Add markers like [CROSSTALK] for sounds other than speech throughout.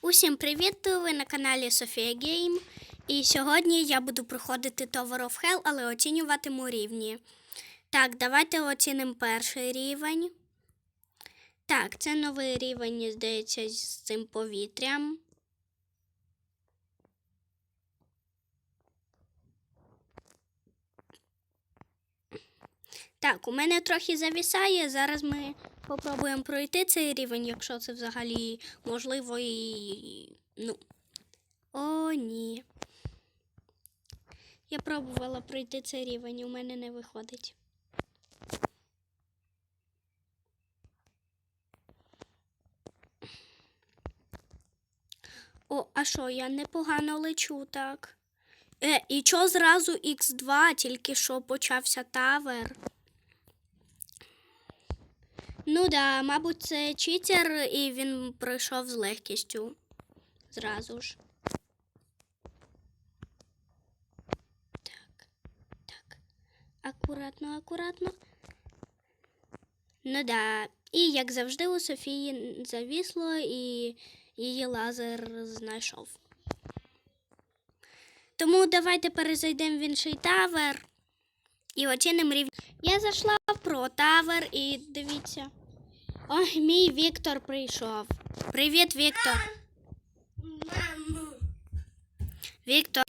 Усім привіт! Ви на каналі Софія Гейм. І сьогодні я буду проходити Tower of Hell, але оцінюватиму рівні. Так, давайте оцінимо перший рівень. Так, це новий рівень, здається, з цим повітрям. Так, у мене трохи завісає. Зараз ми попробуємо пройти цей рівень, якщо це взагалі можливо і. Ну. О, ні. Я пробувала пройти цей рівень, у мене не виходить. О, а що, я непогано лечу, так? Е, і чо зразу Х2, тільки що почався тавер? Ну да, мабуть, це читер, і він пройшов з легкістю. Зразу ж. Так, так. Акуратно, акуратно. Ну да. І як завжди у Софії завісло, і її лазер знайшов. Тому давайте перезайдемо в інший тавер і оцінимо рівень. Я зайшла про тавер і дивіться. Ой, мій Віктор прийшов. Привіт, Віктор. Віктор.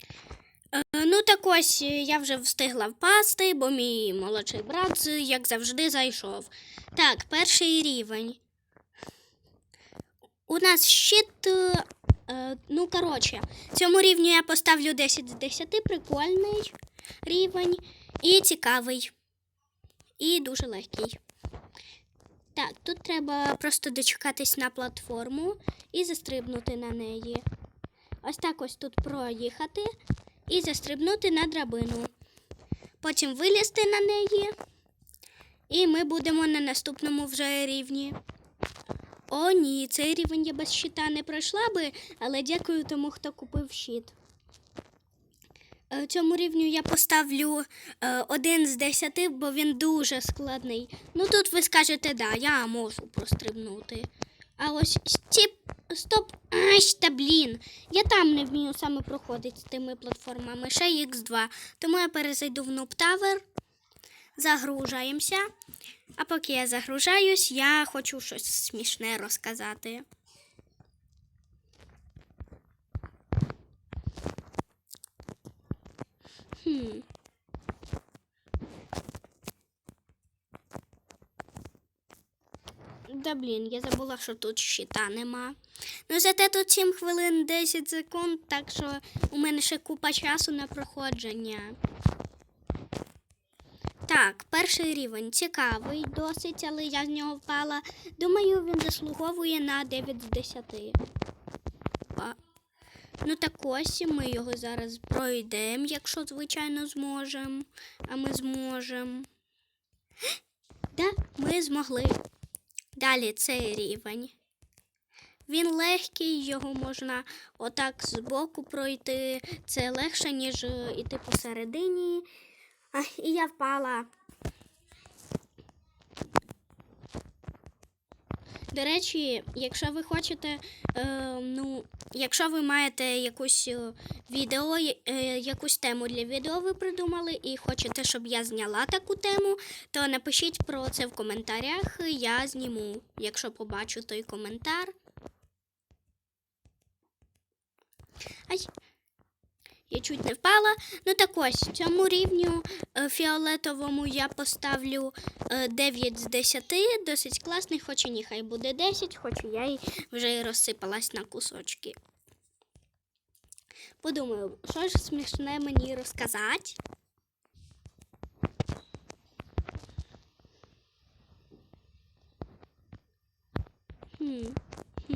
Е, ну так ось е, я вже встигла впасти, бо мій молодший брат, е, як завжди, зайшов. Так, перший рівень. У нас щит. ну, коротше, цьому рівню я поставлю 10 з 10, прикольний рівень і цікавий. І дуже легкий. Так, тут треба просто дочекатись на платформу і застрибнути на неї. Ось так ось тут проїхати і застрибнути на драбину. Потім вилізти на неї. І ми будемо на наступному вже рівні. О, ні, цей рівень я без щита не пройшла би, але дякую тому, хто купив щит. Е, Цьому рівню я поставлю е, один з десяти, бо він дуже складний. Ну тут ви скажете, да, я можу прострибнути. А ось стіп, стоп. Ай, та блін. Я там не вмію саме проходити з тими платформами. Ще X2. Тому я перезайду в Noob Tower. Загружаємося. А поки я загружаюсь, я хочу щось смішне розказати. Хм. Да блін, я забула, що тут щита нема. Ну, зате тут 7 хвилин 10 секунд, так що у мене ще купа часу на проходження. Так, перший рівень цікавий досить, але я з нього впала. Думаю, він заслуговує на 9 з 10. Ну так ось ми його зараз пройдемо, якщо, звичайно, зможемо. А ми зможемо. [GASPS] Да, ми змогли. Далі цей рівень. Він легкий, його можна отак збоку пройти. Це легше, ніж е, іти посередині. А, і я впала. До речі, якщо ви хочете, е, ну, якщо ви маєте якусь е, відео, е, якусь тему для відео ви придумали і хочете, щоб я зняла таку тему, то напишіть про це в коментарях. Я зніму, якщо побачу той коментар. Ай. Я чуть не впала. Ну так ось, цьому рівню е, фіолетовому я поставлю е, 9 з 10. Досить класний, хоч і ні, хай буде 10, хоч я й вже й розсипалась на кусочки. Подумаю, що ж смішне мені розказати. Хм. хм.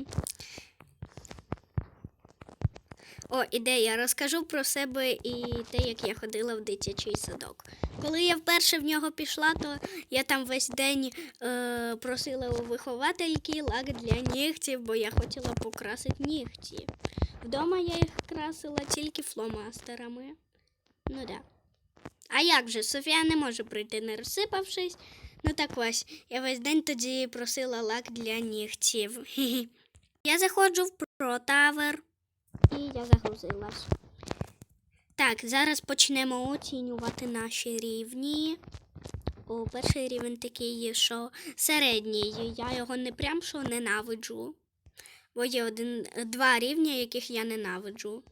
О, ідея. Розкажу про себе і те, як я ходила в дитячий садок. Коли я вперше в нього пішла, то я там весь день е, просила у виховательки лак для нігтів, бо я хотіла покрасити нігті. Вдома я їх красила тільки фломастерами. Ну да. А як же, Софія не може прийти, не розсипавшись. Ну так ось, я весь день тоді просила лак для нігтів. [LAUGHS] Я заходжу в про тавер. І я загрузилась. Так, зараз почнемо оцінювати наші рівні. О, перший рівень такий, що середній. Я його не прям що ненавиджу. Бо є один, два рівні, яких я ненавиджу.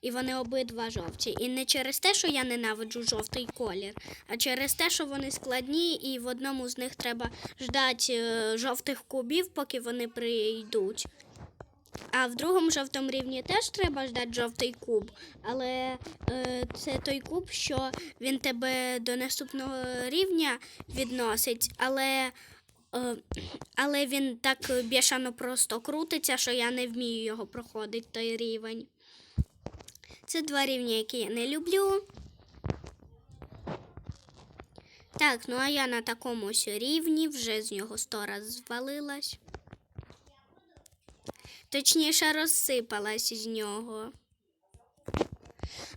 І вони обидва жовті. І не через те, що я ненавиджу жовтий колір, а через те, що вони складні, і в одному з них треба ждати е, жовтих кубів, поки вони прийдуть. А в другому жовтому рівні теж треба ждати жовтий куб, але е, це той куб, що він тебе до наступного рівня відносить, але, е, але він так бішано просто крутиться, що я не вмію його проходити, той рівень. Це два рівні, які я не люблю. Так, ну а я на такомусь рівні вже з нього сто раз звалилась. Точніше, розсипалась з нього.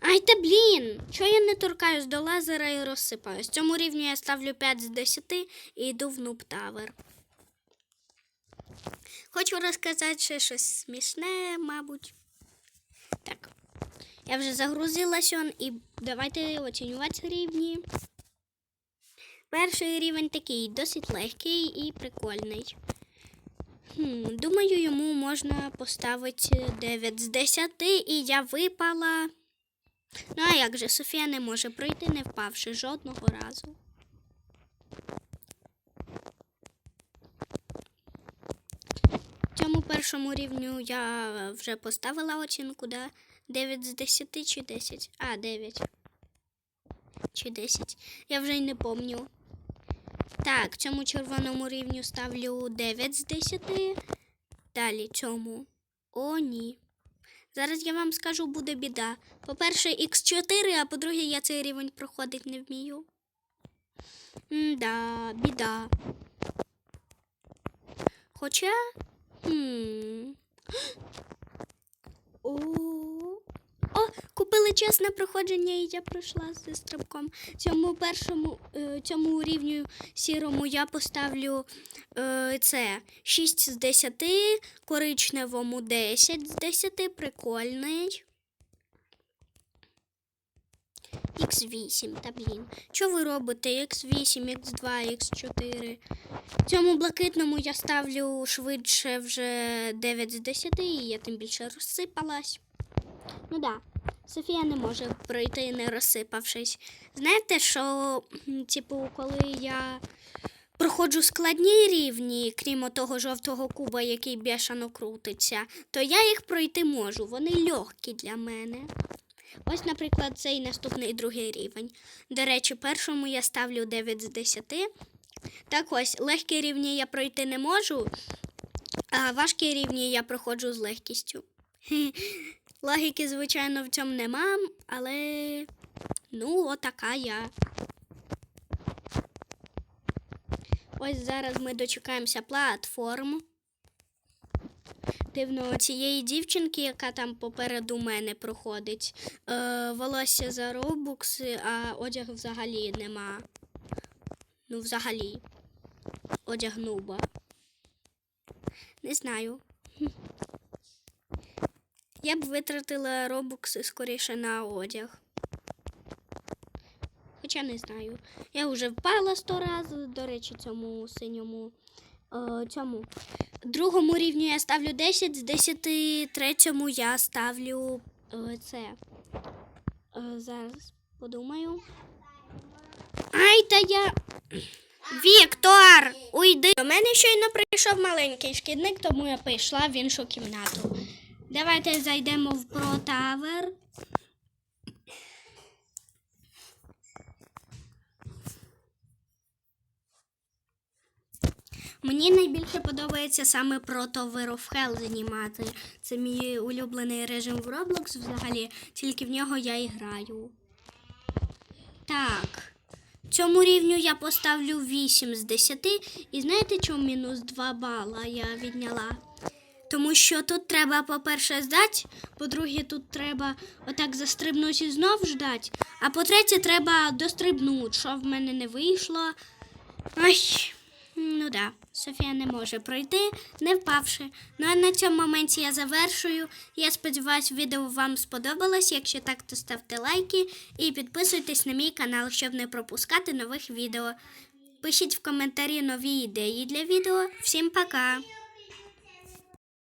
Ай та блін! Чого я не торкаюсь до лазера і розсипаюсь? Цьому рівню я ставлю 5 з 10 і йду в Noob Tower. Хочу розказати ще щось смішне, мабуть. Так. Я вже загрузилась он і давайте оцінювати рівні. Перший рівень такий досить легкий і прикольний. Думаю, йому можна поставити 9 з 10, і я випала. Ну, а як же Софія не може пройти, не впавши жодного разу. Цьому першому рівню я вже поставила оцінку, да? 9 з 10 чи 10? А, 9. Чи 10. Я вже й не пам'ятаю. Так, цьому червоному рівню ставлю 9 з 10. Далі цьому. О, ні. Зараз я вам скажу, буде біда. По-перше, Х4, а по-друге, я цей рівень проходити не вмію. Да, біда. Хоча. Хм. [GASPS] О, О, купили чесне проходження, і я пройшла зі стрибком. Цьому першому е, цьому рівню сірому я поставлю е, це 6 з 10, коричневому 10 з 10, прикольний. Х8, та блін. Що ви робите? Х8, Х2, Х4. Цьому блакитному я ставлю швидше вже 9 з 10, і я тим більше розсипалась. Ну да, Софія не може пройти, не розсипавшись. Знаєте, що, типу, коли я проходжу складні рівні, крім того жовтого куба, який бешено крутиться, то я їх пройти можу. Вони легкі для мене. Ось, наприклад, цей наступний другий рівень. До речі, першому я ставлю 9 з 10. Так ось, легкі рівні я пройти не можу, а важкі рівні я проходжу з легкістю. [LAUGHS] Логіки, звичайно, в цьому нема, але ну, отака я. Ось зараз ми дочекаємося платформ. Дивно, цієї дівчинки, яка там попереду мене проходить, е, волосся за робукси, а одяг взагалі нема. Ну, взагалі. Одяг нуба. Не знаю. Я б витратила робукси скоріше на одяг. Хоча не знаю. Я вже впала сто разів, до речі, цьому синьому. Е, цьому. Другому рівню я ставлю 10, з 10 третьому я ставлю е, це. Е, зараз подумаю. Ай, та я. [CLEARS THROAT] Віктор! Уйди! До мене щойно прийшов маленький шкідник, тому я пішла в іншу кімнату. Давайте зайдемо в протавер. Мені найбільше подобається саме про Tower of Hell знімати. Це мій улюблений режим в Roblox взагалі, тільки в нього я і граю. Так. Цьому рівню я поставлю 8 з 10. І знаєте, чому мінус 2 бала я відняла? Тому що тут треба, по-перше, здати, по-друге, тут треба отак застрибнути і знов ждати, а по-третє, треба дострибнути, що в мене не вийшло. Ай, Ну да, Софія не може пройти, не впавши. Ну а на цьому моменті я завершую. Я сподіваюся, відео вам сподобалось. Якщо так, то ставте лайки і підписуйтесь на мій канал, щоб не пропускати нових відео. Пишіть в коментарі нові ідеї для відео. Всім пока!